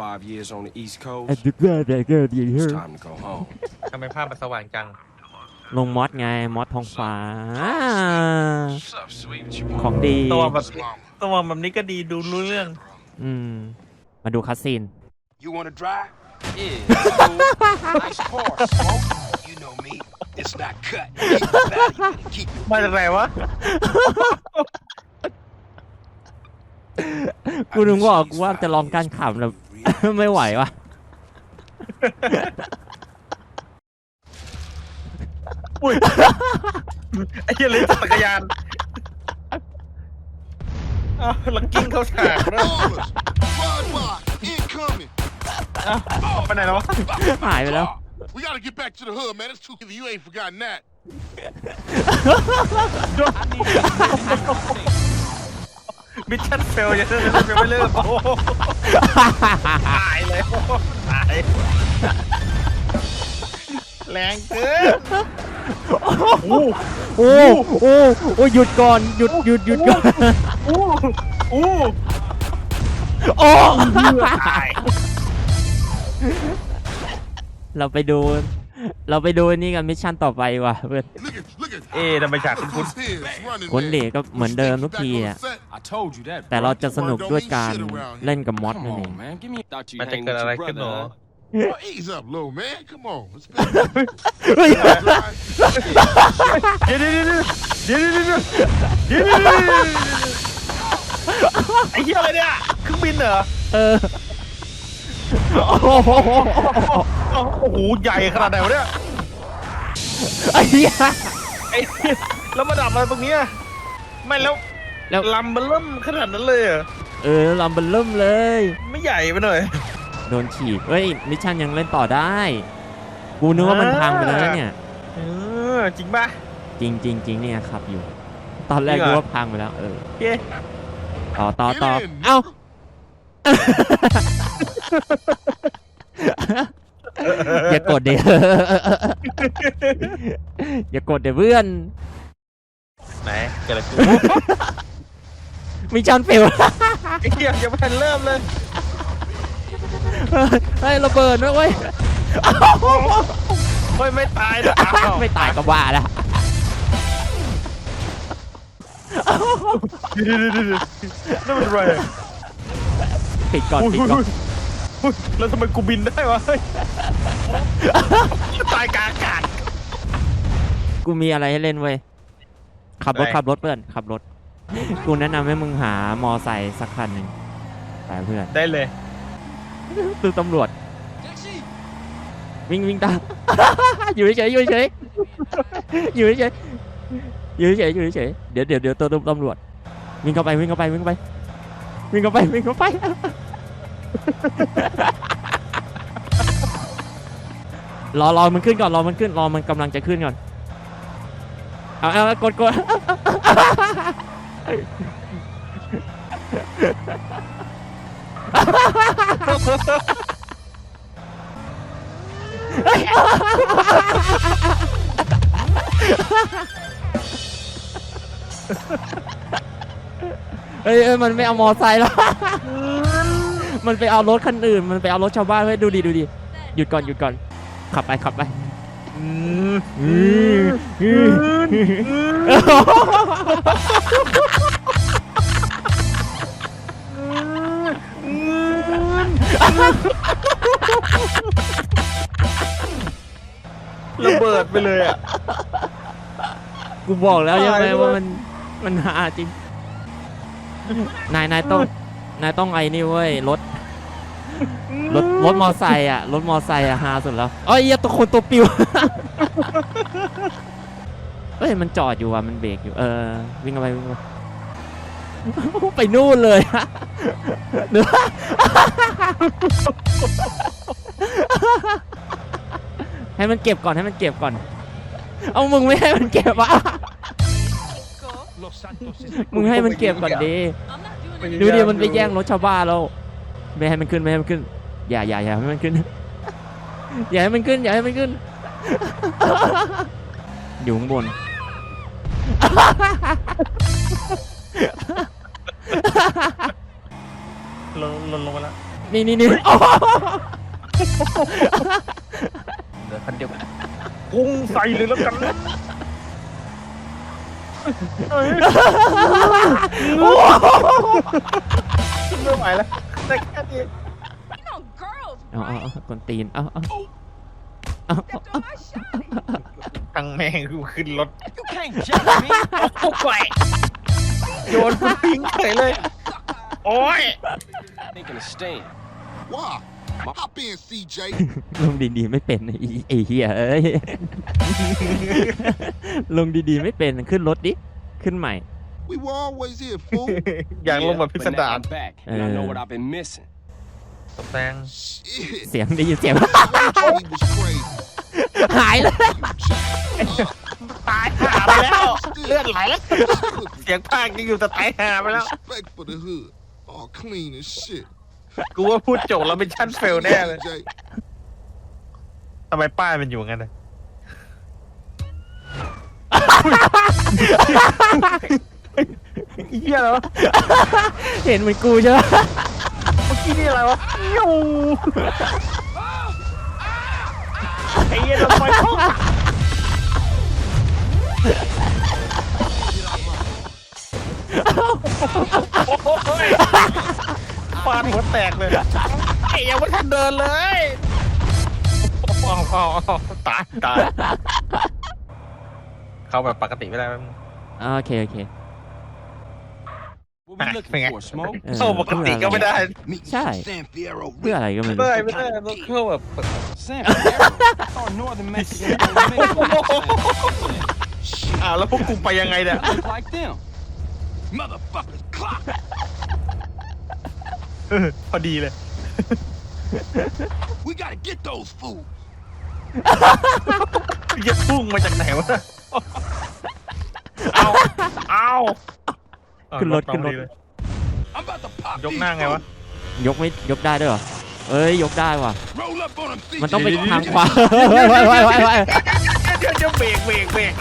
five years on the East ไอ้ Coast. ดึกเกิดเด็กเกิดดีเฮ้ It's ย time to go home. ทำไมภาพมันสว่างจัง ลงมอสไงมอสทองฟ้า What's up, sweet? What you ของ want? ดี ตัวแบบ Mama. ตัวแบบนี้ก็ดีดูรู้เรื่อง อืม มาดูคัสซีน You want to drive? Yeah. cool. nice car, Smoke. You know me. It's not cut. Keep it valuable and keep it มาจากไหนวะ กูนึกว่ากูว่าจะลองการขับแล้ว ไม่ไหววะอุ้ยไอ้เหี้ยเลยจักรยานอ้าวแล้วกิ้งเข้าฉากด้วย Ballers, drive by, incoming. อ้าวไปไหนแล้ววะ หายไปแล้ว We gotta get back to the hood, man. It's too you ain't forgotten that. มิชชั่นเฟลยังไม่เลิกโอ้โหตายเลยโอ้โหตายแรงเกินโอ้โอ้โอ้หยุดก่อนหยุดหยุดหยุดก่อนอู้อู้โอ้ตายเราไปดู เราไปดูนี่กันมิชชั่นต่อไปว่ะเพื่อน Look at, look at. เอ๊ะทำไมฉากคุณคุณ Who's his running คนเหล man? ก็เหมือนเดิมทุก Back ที on อะ the set. แต่เราจะสนุกด้วยการเล่นกับมอสนั่นเองมันจะเกิดอะไรขึ้นเนอเฮ้ยเดี๋ยวเดี๋ยวเดี๋ยวเดี๋ยวเดี๋ยวไอ้เหี้ยอะไรเนี่ยเครื่องบินเหรอเออโอ้โหใหญ่ขนาดไหนวะเนี่ยไอ้เหี้ยไอ้แล้วมาดับอะไรตรงนี้ไม่แล้ว แล้วลำมันเริ่มขนาดนั้นเลยเหรอเออลำเบลเริ่มเลย ไม่ใหญ่ไปหน่อย โดนฉีดเฮ้ยมิชชั่นยังเล่นต่อได้ กูนึกว่ามันพังไปแล้วนะเนี่ยเออจริงป่ะจริงจริงจริงเนี่ยขับอยู่ ตอนแรกจริงนึเหรอกว่าพังไปแล้ว เออโอเคต่อต่อ Get ต่อ in, เอ้าอย่ากดเดี๋ยวอย่ากดเดี๋ยวเพื่อนไหนเกิดอะไรขึ้น มิชชั่นเฟล ไอ้เหี้ยยังไม่ทันเริ่มเลย เฮ้ยระเบิดนะเว้ยเฮ้ยไม่ตายนะอ้าวไม่ตายก็ว่าแล้วเดี๋ยวเดี๋ยวเดี๋ยวเดี๋ยวนั่นมันอะไรอะปิดก่อนอุ้ยปิดอุ้ยก่อนอุ้ยแล้วทำไมกูบินได้วะเฮ้ยตายกลางอากาศ กูมีอะไรให้เล่นเว้ยขับรถไหนขับรถเพื่อนขับรถ กูแนะนำให้มึงหามอไซค์สักคันหนึ่งไปเพื่อนได้เลยดูตำรวจ วิ่งวิ่งตาม อยู่เฉยๆอยู่เฉยๆอยู่เฉยๆอยู่เฉยๆอยู่เฉยๆเดี๋ยวเดี๋ยวเดี๋ยวตัวตำรวจวิ่งเข้าไปวิ่งเข้าไปวิ่งเข้าไปวิ่งเข้าไปวิ่งเข้าไปรอรอมันขึ้นก่อนรอมันขึ้นรอมันกำลังจะขึ้นก่อนเอาเอาเอากดกด เฮ้ยเอ้ยมันไม่เอามอไซค์แล้ว มันไปเอารถคันอื่น มันไปเอารถชาวบ้านเฮ้ยดูดิดูดิหยุดก่อนหยุดก่อน ขับไปขับไปอืมอืมอืม ระเบิดไปเลยอะ กูบอกแล้วใช่ไหมตายด้วยว่ามันมันหาจริง นายนายต้องนายต้องไอ้นี่เว้ยรถรถรถมอไซค์อะรถมอไซค์อะฮาสุดแล้วเอ้ยเหี้ยตัวคนตัวปิวเฮ้ยมันจอดอยู่อะมันเบรกอยู่เออวิ่งเข้าไปวิ่งเข้าไปไปนู่นเลยเนื้อ ให้มันเก็บก่อนให้มันเก็บก่อน เอามึงไม่ให้มันเก็บอะมึงให้มันเก็บก่อนดีดูดิมันไปแย่งรถชาวบ้านแล้วไม่ให้มันขึ้นไม่ให้มันขึ้น อย่าอย่าอย่าให้มันขึ้น อย่าให้มันขึ้นอย่าให้มันขึ้น อยู่ข้างบน ลงลงลงมาแล้ว นี่นี่นี่โอ้โห เหลือคันเดียวพุ่งใส่เลยแล้วกันเอ้ยไม่ไหวแล้วแต่แค่นี้ You know, girls, เอาเอา right? เอากวนตีนเอาเอาเอา Stepped on my shawty. ทั้งแม่งกูขึ้นรถ You can't judge me. โอ้ยโยนกูทิ้งเฉยเลย โอ้ย Making a stand. Why? Hop in, CJ. ลงดีๆไม่เป็นไอ้ไอ้เหี้ยเอ้ย ลงดีๆไม่เป็นขึ้นรถดิ ขึ้นใหม่ We were always here, fool. อยากลงแบบพิส but now ดาร I'm back, and I know Uh. what I've been missing. ตกแต่ง Shit. เสียงได้ยินเสียง Told you he was crazy. หายเลยตายหาไปแล้ว เลือดไหลแล้วเสียงภาคยังอยู่แต่ตายหาไปแล้ว Respect for the hood. All clean as shit. กูว่าพูดจบแล้วเป็นชั้นเฟลแน่เลย CJ. ทำไมป้ายมันอยู่งั้นนะเฮียอะไรวะเห็นเหมือนกูใช่ไหมเมื่อกี้นี่อะไรวะยูไอ้เหี้ยทำไมเขาโอ้ย ฟาดหัวแตกเลยไอ้ยังไม่ทันเดินเลยเอาเอาเอาตายตายเข้าแบบปกติไม่ได้มั้งโอเค โอเค What we Ah, looking finger. for, Smoke? เข้าปกติก็ไม่ได้ Meet Shy. San Fierro. เพื่ออะไรก็ไม่ไม่รู้ได้ไม่ได้ต้องเข้าแบบ San Fierro? I thought Northern Mexicans don't make it. อ้าวแล้วพวกกูไปยังไงเนี่ย Look like them. Motherfuckers, clock. เออพอดีเลย We gotta get those fools. จะพุ่งมาจากไหนวะ เอาเอาขึ้นรถขึ้นรถ I'm about to pop ยก these หน้าไงวะ fools. ยกไม่ยกได้ด้วยเหรอ เอ้ยยกได้ว่ะ Roll up on them, CJ. มันต้องเป็นทางขวาไว้ไว้ไว้ไว้ไว้เดี๋ยวเดี๋ยวเบรกเบรกเบรก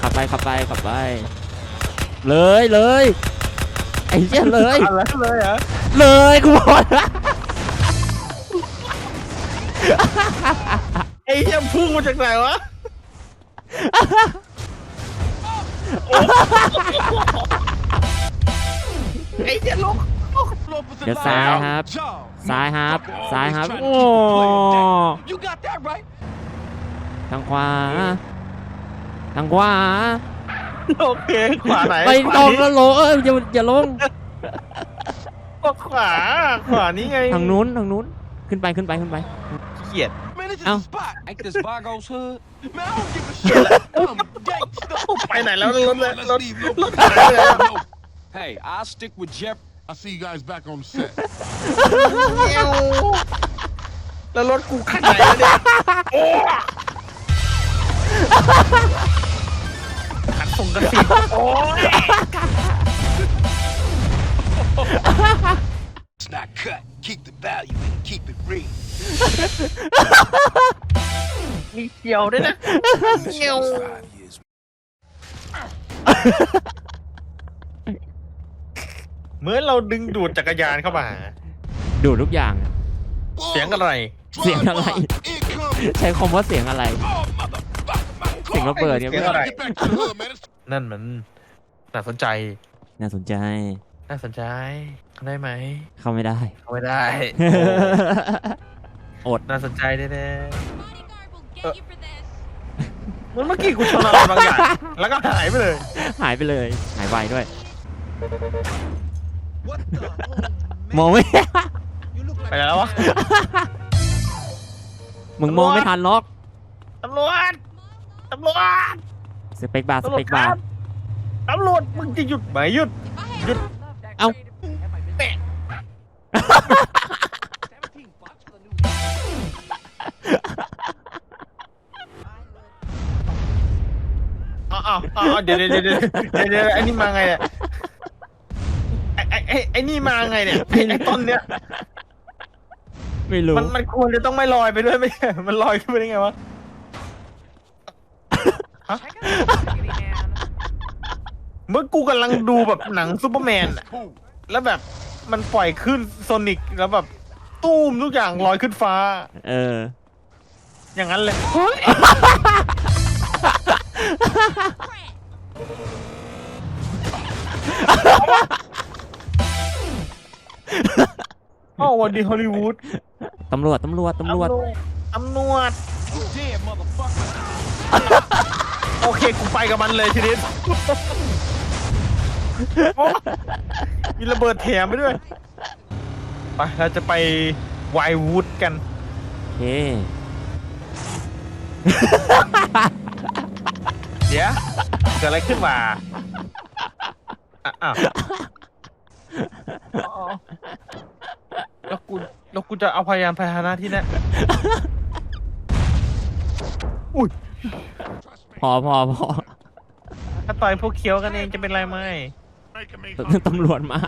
ขับไปขับไปขับไป เลยเลย ไอ้เหี้ยเลย อะไรเลยเหรอเลยกูบอกนะไอ้เหี้ยพุ่งมาจากไหนวะไอ้เหี้ยลงเดี๋ยวซ้ายครับ ซ้ายครับ ซ้ายครับ โอ้ You got that right. ทางขวา ทางขวา โอเคขวาไหนไปตรงแล้วลงเอออย่าอย่าลงก็ขวา ขวานี้ไงทางนู้นทางนู้นขึ้นไปขึ้นไปขึ้นไปเกียด Man, this is Ow. a spot. Ain't this Vago's hood? Man, I don't give a shit. I'm gangsta. ไปไหนแล้วรถ Come เลย on, ร let's ถ leave. No, รถหายเลยอะ no. Hey, I'll stick with Jeff. I see you guys back on the set. เงี้ยวแล้วรถกูขันไหนแล้วเนี่ยโอ้ขัน ส่งกระสีโอ้ย It's not cut. Keep the value in it. Keep it real. มีเกี่ยวด้วยนะ This Meow. was five years. เหมือนเราดึงดูดจักรยานเข้ามาหาดูทุกอย่าง เสียงอะไรเสียงอะไร Incoming. ใช้คำว่าเสียงอะไร Oh, motherfucker, my เสียง car. ระเบิดเนี่ยเสียง We อะไร gotta get back to the hood, man. It's นั่นมันน่าสนใจ น่าสนใจ น่าสนใจได้ไหม เข้าไม่ได้ เข้าไม่ได้อดน่าสนใจแน่ Bodyguard will get you for this. ๆเหมือนเมื่อกี้กูชนอะไรบางอย่างแล้วก็หายไปเลย หายไปเลย หายไวด้วย What the? Oh, มองไม่ You look ไปแล้ววะ มึงมองไม่ทันล็อกตำรวจตำรวจ สเปกบาร์สตำรวเปจกคบารัร์บตำรวจมึงจะหยุดไหมหยุด If I had Good. that Ow. creative, that might be- เตะ17 bucks for the new อ้าวอ้าวอ้าวเดี๋ยวเดี๋ยวเดี๋ยวเดี๋ยวเดี๋ยวไอ้นี่มาไงเนี่ยไอ้ไอ้ไอ้ไอ้นี่มาไงเนี่ยไอ้ไอ้ต้นเนี่ยไม่รู้ มันมันควรจะต้องไม่ลอยไปด้วยไม่ใช่มันลอยขึ้นไปได้ไงวะ เมื่อกูกำลังดูแบบหนังซูเปอร์แมนอะ cool. แล้วแบบมันปล่อยขึ้นโซนิกแล้วแบบ ตู้มทุกอย่างลอยขึ้นฟ้า เออ อย่างนั้นเลยเฮ้ย Crap. อ้าววันดีฮอลลีวูดตำรวจ ตำรวจ ตำรวจ ตำรวจ Damn, motherfucker. โอเคกูไปกับมันเลยทีนี้โอ๊ะมีระเบิดแถมไปด้วย ไปเราจะไปไวท์วูดกัน โอเคเดี๋ยวเกิดอะไรขึ้นมาอะอ้าวอ๋อแล้วกูแล้วกูจะเอาพยานพาหนะที่นั่นอุ้ย พอพอพอถ้าต่อยพวกเคี้ยวกันเองจะเป็นไรไหม Making me ตำรวจมา